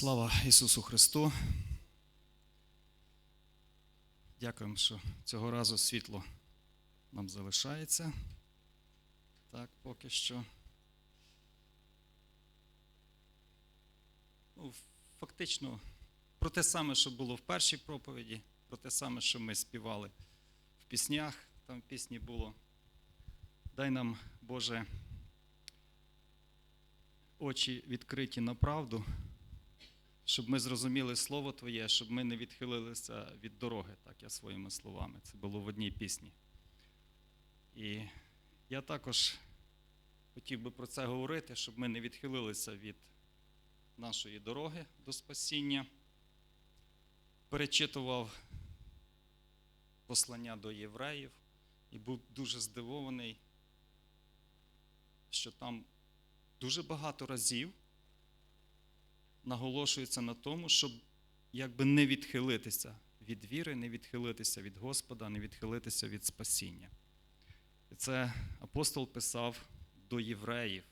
Слава Ісусу Христу. Дякуємо, що цього разу світло нам залишається. Так, поки що. Ну, фактично, про те саме, що було в першій проповіді, про те саме, що ми співали в піснях. Там в пісні було. Дай нам, Боже, очі відкриті на правду, щоб ми зрозуміли Слово Твоє, щоб ми не відхилилися від дороги, так я своїми словами. Це було в одній пісні. І я також хотів би про це говорити, щоб ми не відхилилися від нашої дороги до спасіння. Перечитував послання до євреїв і був дуже здивований, що там дуже багато разів наголошується на тому, щоб якби не відхилитися від віри, не відхилитися від Господа, не відхилитися від спасіння. І це апостол писав до євреїв,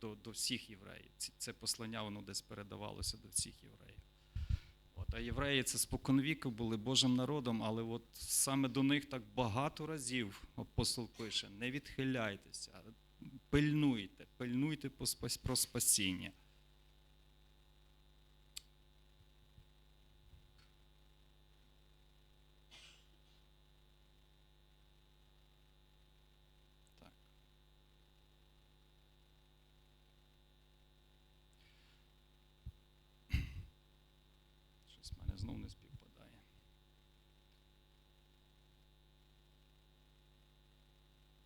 до, до всіх євреїв. Це послання воно десь передавалося до всіх євреїв. От, а євреї це споконвіку були Божим народом, але от саме до них так багато разів апостол пише: не відхиляйтеся, пильнуйте, пильнуйте про спасіння. Так. Щось в мене знов не співпадає.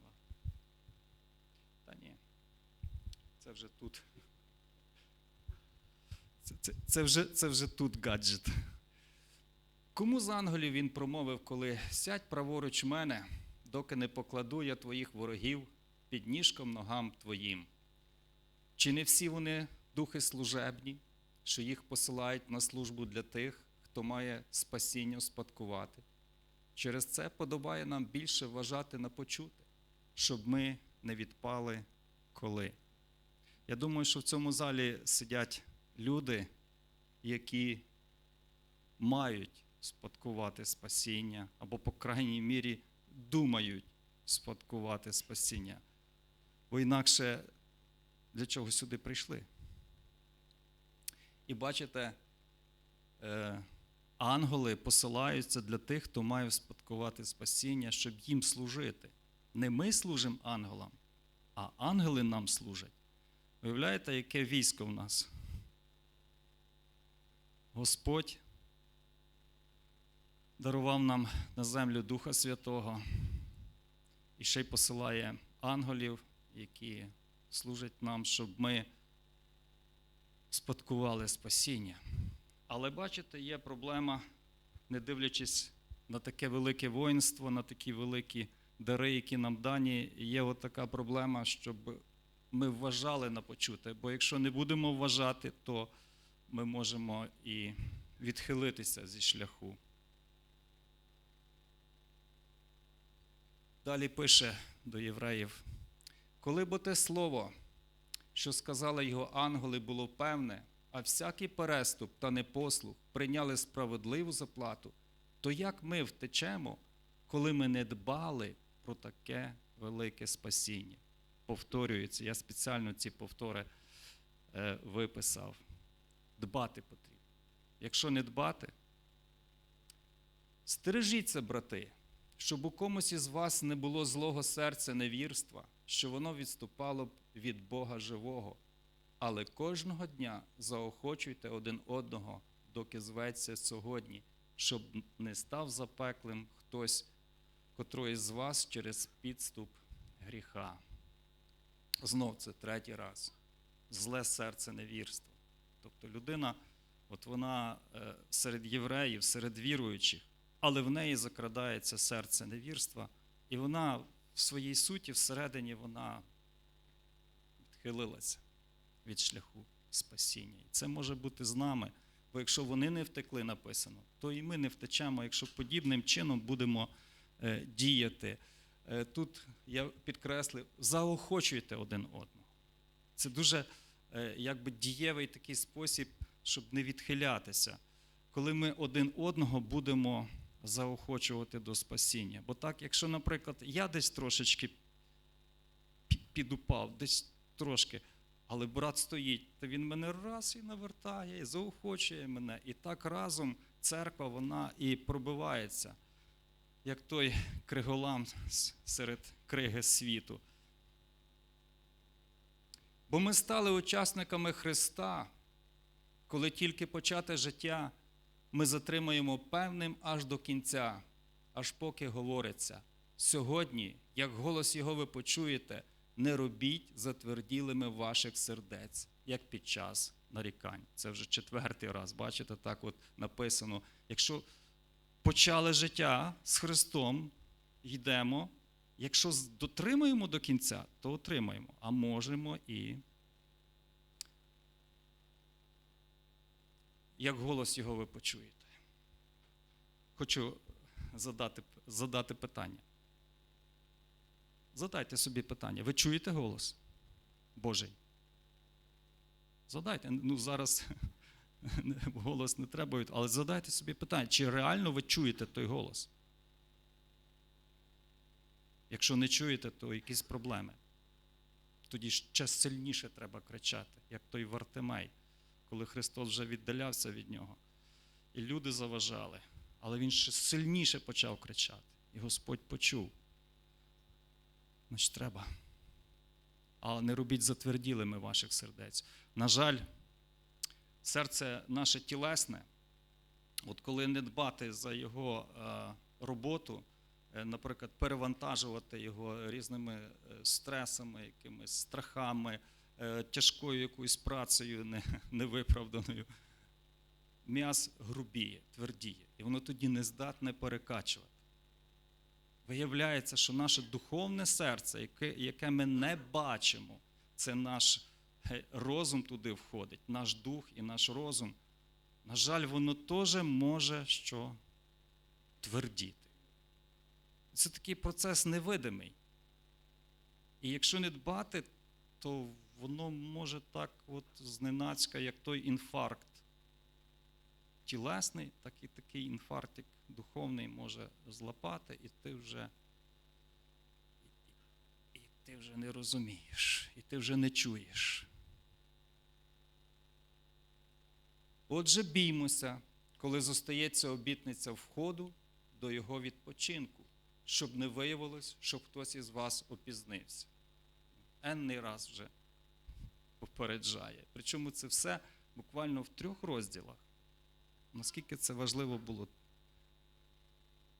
Ладно. Та ні. Це вже тут. Це, це, це, вже, це вже тут гаджет. Кому з ангелів він промовив, коли сядь праворуч мене, доки не покладу я твоїх ворогів під ніжком ногам твоїм? Чи не всі вони духи служебні, що їх посилають на службу для тих, хто має спасіння спадкувати? Через це подобає нам більше вважати на почуте, щоб ми не відпали коли. Я думаю, що в цьому залі сидять люди, які мають спадкувати спасіння, або, по крайній мірі, думають спадкувати спасіння. Бо інакше для чого сюди прийшли? І бачите, е, ангели посилаються для тих, хто має спадкувати спасіння, щоб їм служити. Не ми служимо ангелам, а ангели нам служать. Уявляєте, яке військо в нас? Господь дарував нам на землю Духа Святого і ще й посилає ангелів, які служать нам, щоб ми спадкували спасіння. Але бачите, є проблема, не дивлячись на таке велике воїнство, на такі великі дари, які нам дані, є от проблема, щоб ми вважали на почуте. Бо якщо не будемо вважати, то ми можемо і відхилитися зі шляху. Далі пише до євреїв: коли бо те слово, що сказали його ангели, було певне, а всякий переступ та непослух прийняли справедливу заплату, то як ми втечемо, коли ми не дбали про таке велике спасіння? Повторюється, я спеціально ці повтори е, виписав. Дбати потрібно. Якщо не дбати, стережіться, брати, щоб у комусь із вас не було злого серця невірства, що воно відступало б від Бога живого. Але кожного дня заохочуйте один одного, доки зветься сьогодні, щоб не став запеклим хтось, котрий з вас через підступ гріха. Знов це третій раз. Зле серце невірства. Тобто людина, от вона е, серед євреїв, серед віруючих, але в неї закрадається серце невірства, і вона в своїй суті, всередині, вона відхилилася від шляху спасіння. І це може бути з нами. Бо якщо вони не втекли, написано, то і ми не втечемо, якщо подібним чином будемо е, діяти. Е, тут я підкреслив, заохочуйте один одного. Це дуже е, якби дієвий такий спосіб, щоб не відхилятися, коли ми один одного будемо заохочувати до спасіння. Бо так, якщо, наприклад, я десь трошечки підупав, десь трошки, але брат стоїть, то він мене раз і навертає, і заохочує мене. І так разом церква вона і пробивається, як той криголам серед криги світу. Бо ми стали учасниками Христа, коли тільки почате життя ми затримуємо певним аж до кінця, аж поки говориться. Сьогодні, як голос Його ви почуєте, не робіть затверділими ваших сердець, як під час нарікань. Це вже четвертий раз, бачите, так от написано. Якщо почали життя з Христом, йдемо. Якщо дотримуємо до кінця, то отримаємо, а можемо і як голос його ви почуєте. Хочу задати, задати питання. Задайте собі питання. Ви чуєте голос Божий? Задайте. Ну, зараз голос не треба, але задайте собі питання, чи реально ви чуєте той голос? Якщо не чуєте, то якісь проблеми. Тоді ще сильніше треба кричати, як той Вартимей, коли Христос вже віддалявся від нього. І люди заважали, але він ще сильніше почав кричати. І Господь почув. Значить, треба. Але не робіть затверділими ваших сердець. На жаль, серце наше тілесне, от коли не дбати за його е, роботу, е, наприклад, перевантажувати його різними е, стресами, якимись страхами, тяжкою якоюсь працею невиправданою, м'яз грубіє, твердіє, і воно тоді не здатне перекачувати. Виявляється, що наше духовне серце, яке, яке ми не бачимо, це наш розум туди входить, наш дух і наш розум. На жаль, воно теж може що твердіти. Це такий процес невидимий. І якщо не дбати, то воно може так от зненацька, як той інфаркт тілесний, так і такий інфарктик духовний може злапати, і ти вже ти вже не розумієш, і ти вже не чуєш. Отже, біймося, коли зостається обітниця входу до його відпочинку, щоб не виявилось, щоб хтось із вас опізнився. Енний раз вже попереджає. Причому це все буквально в трьох розділах. Наскільки це важливо було.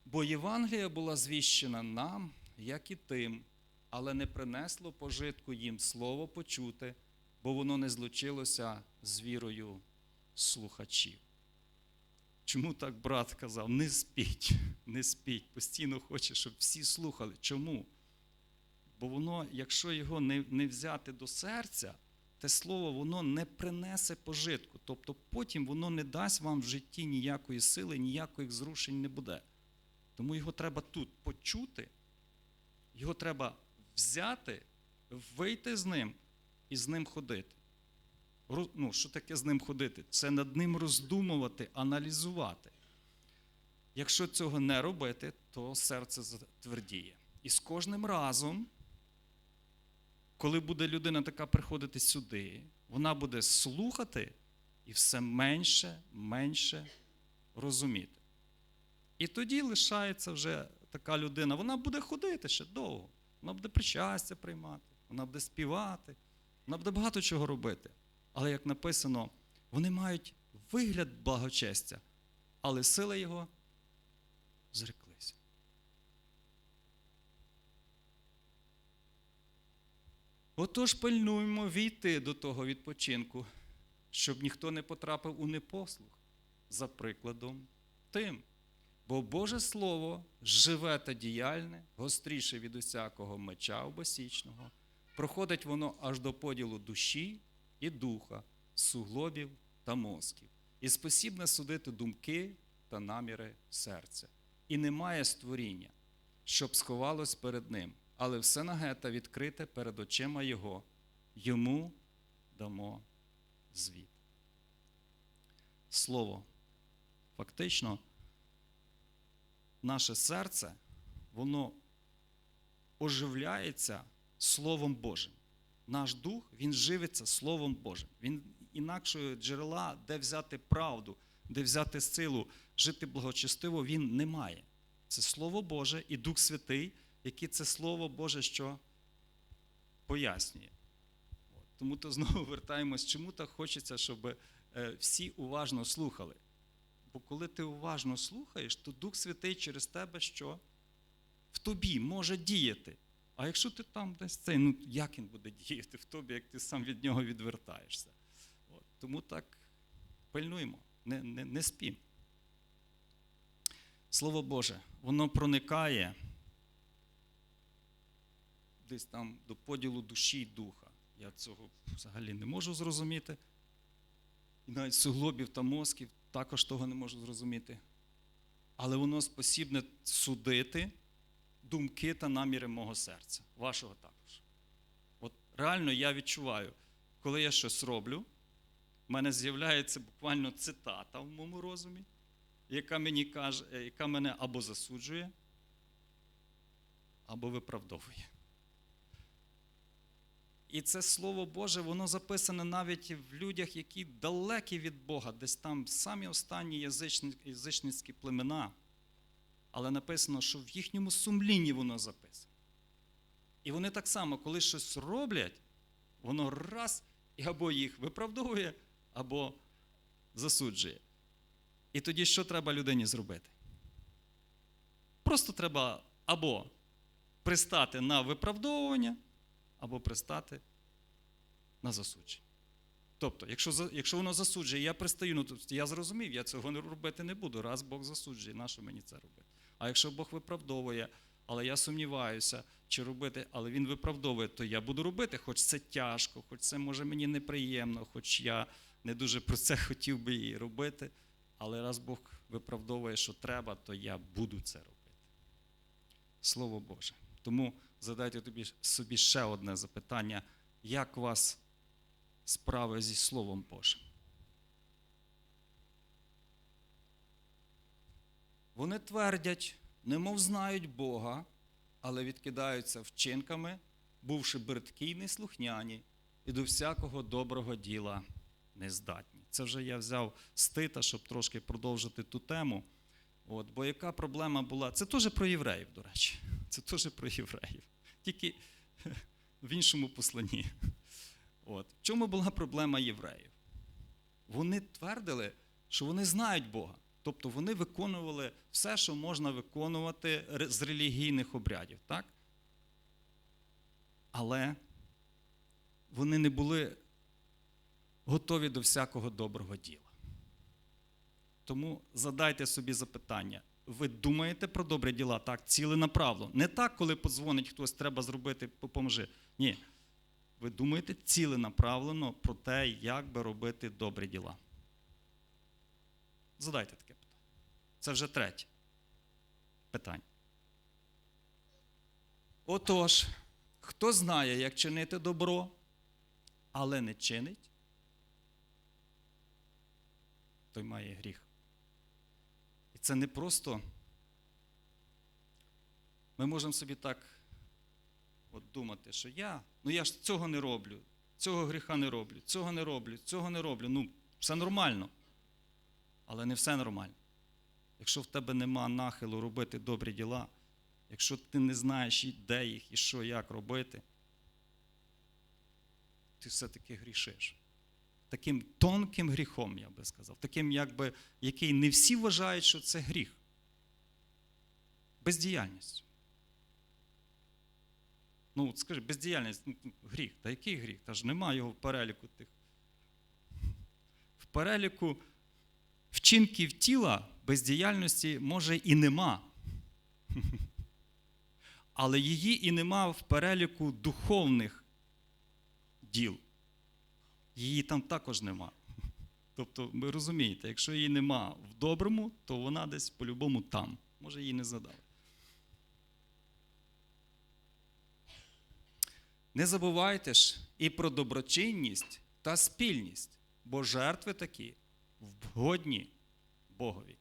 Бо Євангелія була звіщена нам, як і тим, але не принесло пожитку їм слово почути, бо воно не злучилося з вірою слухачів. Чому так брат казав? Не спіть, не спіть. Постійно хоче, щоб всі слухали. Чому? Бо воно, якщо його не, не взяти до серця, те слово воно не принесе пожитку. Тобто потім воно не дасть вам в житті ніякої сили, ніяких зрушень не буде. Тому його треба тут почути, його треба взяти, вийти з ним і з ним ходити. Ну, що таке з ним ходити? Це над ним роздумувати, аналізувати. Якщо цього не робити, то серце затвердіє. І з кожним разом, коли буде людина така приходити сюди, вона буде слухати і все менше, менше розуміти. І тоді лишається вже така людина, вона буде ходити ще довго. Вона буде причастя приймати, вона буде співати, вона буде багато чого робити. Але як написано, вони мають вигляд благочестя, але сили його зреклися. Отож пильнуємо війти до того відпочинку, щоб ніхто не потрапив у непослух, за прикладом тим. Бо Боже Слово живе та діяльне, гостріше від усякого меча обосічного, проходить воно аж до поділу душі і духа, суглобів та мозків, і спосібне судити думки та наміри серця. І немає створіння, щоб сховалось перед ним, але все наге та відкрите перед очима Його, йому дамо звіт. слово. Фактично, наше серце, воно оживляється Словом Божим. Наш дух, він живиться Словом Божим. Він інакшого джерела, де взяти правду, де взяти силу, жити благочестиво, він не має. Це Слово Боже і Дух Святий, який це Слово Боже, що пояснює. Тому то знову вертаємось, чому так хочеться, щоб е, всі уважно слухали. Бо коли ти уважно слухаєш, то Дух Святий через тебе що? В тобі може діяти. А якщо ти там десь цей, ну як він буде діяти в тобі, як ти сам від нього відвертаєшся? От. Тому так пильнуємо, не, не, не спім. Слово Боже, воно проникає десь там до поділу душі і духа. Я цього взагалі не можу зрозуміти. І навіть суглобів та мозків також того не можу зрозуміти. Але воно спосібне судити думки та наміри мого серця, вашого також. От реально я відчуваю, коли я щось роблю, в мене з'являється буквально цитата в моєму розумі, яка мені каже, е, яка мене або засуджує, або виправдовує. І це Слово Боже, воно записане навіть в людях, які далекі від Бога, десь там самі останні язичницькі племена. Але написано, що в їхньому сумлінні воно записано. І вони так само, коли щось роблять, воно раз і або їх виправдовує, або засуджує. І тоді що треба людині зробити? Просто треба або пристати на виправдовування, або пристати на засудження. Тобто, якщо, якщо воно засуджує, я пристаю, ну, то я зрозумів, я цього робити не буду. Раз Бог засуджує, нащо мені це робити? А якщо Бог виправдовує, але я сумніваюся, чи робити, але Він виправдовує, то я буду робити, хоч це тяжко, хоч це може мені неприємно, хоч я не дуже про це хотів би і робити. Але раз Бог виправдовує, що треба, то я буду це робити. Слово Боже. Тому задайте тобі собі ще одне запитання: як у вас справи зі Словом Божим? Вони твердять, немов знають Бога, але відкидаються вчинками, бувши бридкі неслухняні, і до всякого доброго діла нездатні. Це вже я взяв з Тита, щоб трошки продовжити ту тему. От, бо яка проблема була? Це теж про євреїв, до речі. Це теж про євреїв. Тільки в іншому посланні. От. В чому була проблема євреїв? Вони твердили, що вони знають Бога. Тобто вони виконували все, що можна виконувати з релігійних обрядів, так? Але вони не були готові до всякого доброго діла. Тому задайте собі запитання. Ви думаєте про добрі діла так, ціленаправно. Не так, коли подзвонить хтось, треба зробити, поможи. Ні. Ви думаєте ціленаправлено про те, як би робити добрі діла. Задайте таке. Це вже третє питання. Отож, хто знає, як чинити добро, але не чинить, той має гріх. І це не просто. Ми можемо собі так от думати, що я, ну я ж цього не роблю, цього гріха не роблю, цього не роблю, цього не роблю. Ну, все нормально. Але не все нормально. Якщо в тебе нема нахилу робити добрі діла, якщо ти не знаєш, де їх, і що, як робити, ти все-таки грішиш. Таким тонким гріхом, я би сказав, таким, якби, який не всі вважають, що це гріх. Бездіяльність. Ну, скажи, бездіяльність, ну, гріх. Та який гріх? Та ж немає його в переліку тих. В переліку вчинків тіла бездіяльності може і нема. Але її і нема в переліку духовних діл. Її там також нема. Тобто, ви розумієте, якщо її нема в доброму, то вона десь по-любому там. Може, її не задали. Не забувайте ж і про доброчинність та спільність, бо жертви такі вгодні Богові.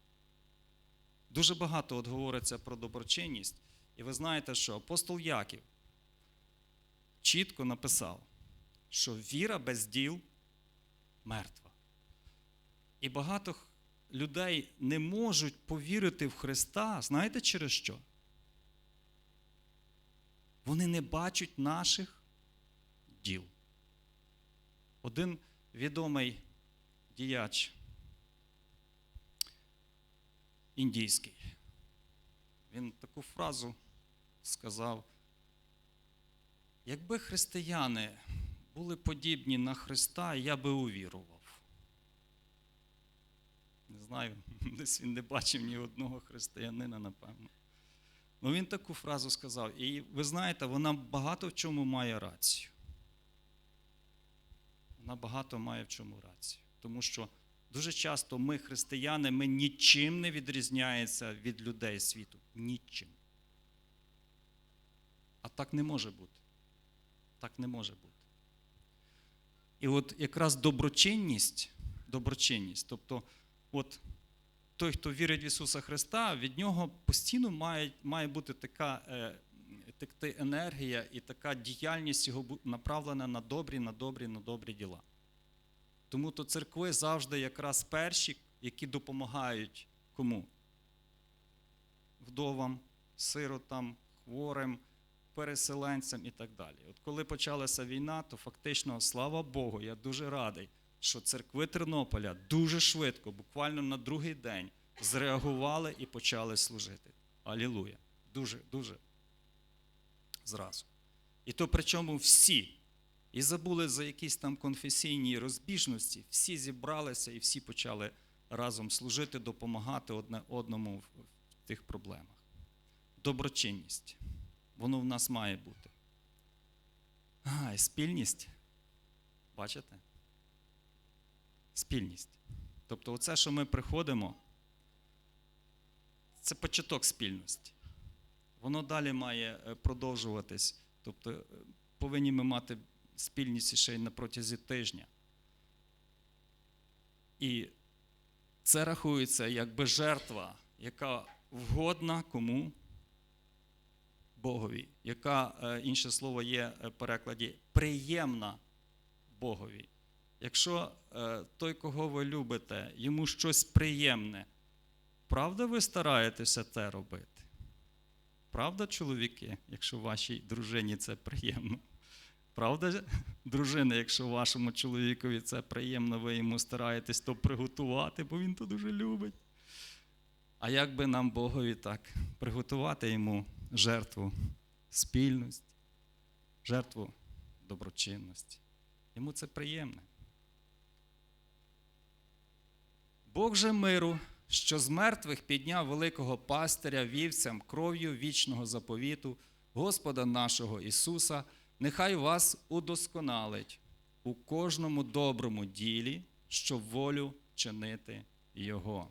Дуже багато от говориться про доброчинність, і ви знаєте, що апостол Яків чітко написав, що віра без діл мертва. І багато людей не можуть повірити в Христа, знаєте через що? Вони не бачать наших діл. Один відомий діяч індійський, він таку фразу сказав: якби християни були подібні на Христа, я би увірував. Не знаю, десь він не бачив ні одного християнина, напевно. Ну він таку фразу сказав. І ви знаєте, вона багато в чому має рацію. Вона багато має в чому рацію. Тому що дуже часто ми, християни, ми нічим не відрізняємося від людей світу. Нічим. А так не може бути. Так не може бути. І от якраз доброчинність, доброчинність, тобто, от той, хто вірить в Ісуса Христа, від нього постійно має, має бути така е, текти енергія і така діяльність його направлена на добрі, на добрі, на добрі діла. Тому то церкви завжди якраз перші, які допомагають кому? Вдовам, сиротам, хворим, переселенцям і так далі. От коли почалася війна, то фактично, слава Богу, я дуже радий, що церкви Тернополя дуже швидко, буквально на другий день, зреагували і почали служити. Алілуя. Дуже, дуже зразу. І то причому всі. І забули за якісь там конфесійні розбіжності, всі зібралися і всі почали разом служити, допомагати одне одному в тих проблемах. Доброчинність. Воно в нас має бути. А, і спільність. Бачите? Спільність. Тобто, оце, що ми приходимо, це початок спільності. Воно далі має е, продовжуватись. Тобто, е, повинні ми мати спільність ще й на протязі тижня. І це рахується якби жертва, яка вгодна кому? Богові, яка, е, інше слово є в перекладі, приємна Богові. Якщо е, той, кого ви любите, йому щось приємне, правда ви стараєтеся це робити? Правда, чоловіки, якщо вашій дружині це приємно? Правда, дружина, якщо вашому чоловікові це приємно, ви йому стараєтесь то приготувати, бо він то дуже любить. А як би нам Богові так приготувати йому жертву спільності, жертву доброчинності? Йому це приємне. Бог же миру, що з мертвих підняв великого пастиря вівцям кров'ю вічного заповіту, Господа нашого Ісуса, нехай вас удосконалить у кожному доброму ділі, щоб волю чинити Його,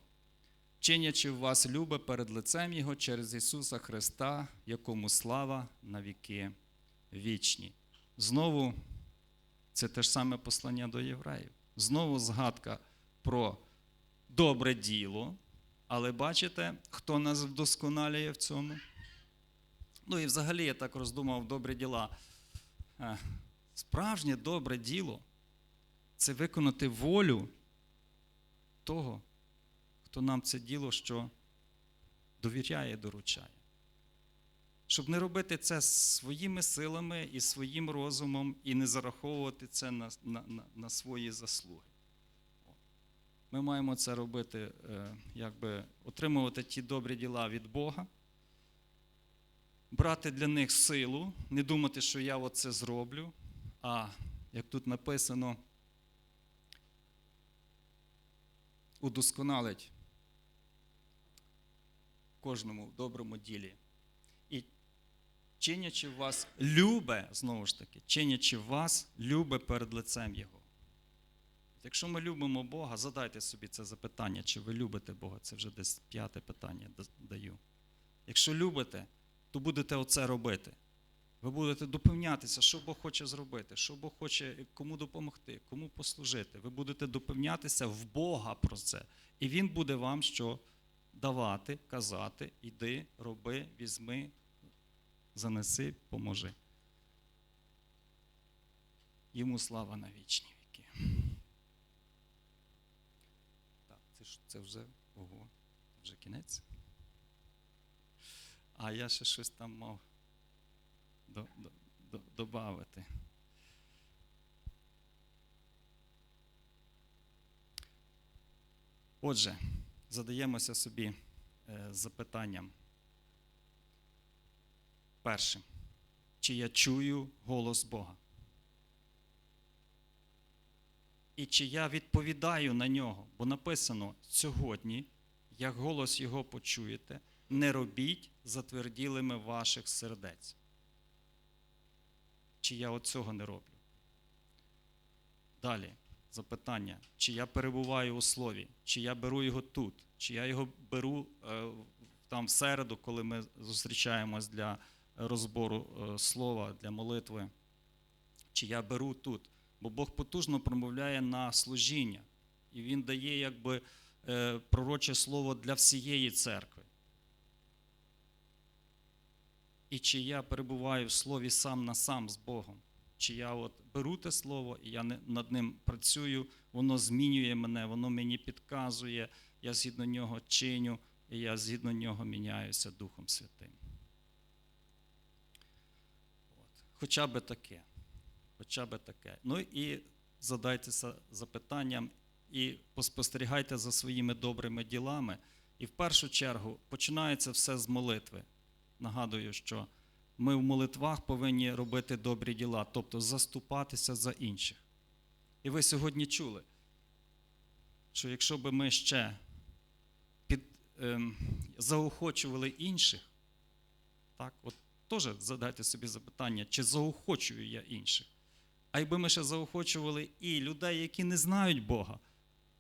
чинячи в вас любе перед лицем Його через Ісуса Христа, якому слава на віки вічні. Знову це те ж саме послання до євреїв. Знову згадка про добре діло, але бачите, хто нас вдосконалює в цьому? Ну і взагалі я так роздумав добрі діла. Справжнє добре діло це виконати волю того, хто нам це діло, що довіряє, доручає. Щоб не робити це своїми силами і своїм розумом, і не зараховувати це на, на, на, на свої заслуги. Ми маємо це робити, е, якби отримувати ті добрі діла від Бога, брати для них силу, не думати, що я оце зроблю, а як тут написано, удосконалить кожному в доброму ділі. І чинячи вас любе, знову ж таки, чинячи вас любе перед лицем Його. Якщо ми любимо Бога, задайте собі це запитання, чи ви любите Бога. Це вже десь п'яте питання даю. Якщо любите, то будете оце робити. Ви будете допевнятися, що Бог хоче зробити, що Бог хоче кому допомогти, кому послужити. Ви будете допевнятися в Бога про це. І Він буде вам що давати, казати, іди, роби, візьми, занеси, поможи. Йому слава на вічні віки. Так, це, ж, це вже ого, вже кінець. А я ще щось там мав до, до, до, добавити. Отже, задаємося собі е, запитанням. Першим. Чи я чую голос Бога? І чи я відповідаю на нього? Бо написано сьогодні, як голос Його почуєте, не робіть затверділими ваших сердець. Чи я от цього не роблю? Далі запитання, чи я перебуваю у слові, чи я беру його тут, чи я його беру е, там в середу, коли ми зустрічаємось для розбору е, слова, для молитви, чи я беру тут. Бо Бог потужно промовляє на служіння, і Він дає якби е, пророче слово для всієї церкви. І чи я перебуваю в слові сам на сам з Богом, чи я от беру те слово, і я над ним працюю, воно змінює мене, воно мені підказує, я згідно нього чиню, і я згідно нього міняюся Духом Святим. От. Хоча би таке. Хоча би таке. Ну і задайтеся запитанням і поспостерігайте за своїми добрими ділами. І в першу чергу починається все з молитви. Нагадую, що ми в молитвах повинні робити добрі діла, тобто заступатися за інших. І ви сьогодні чули, що якщо би ми ще під, ем, заохочували інших, так, от теж задайте собі запитання, чи заохочую я інших. А якби ми ще заохочували і людей, які не знають Бога,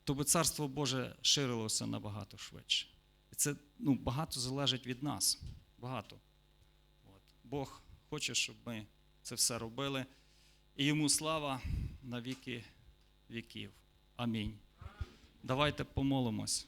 то би Царство Боже ширилося набагато швидше. І це ну, багато залежить від нас. Багато. От. Бог хоче, щоб ми це все робили. І йому слава на віки віків. Амінь. Давайте помолимось.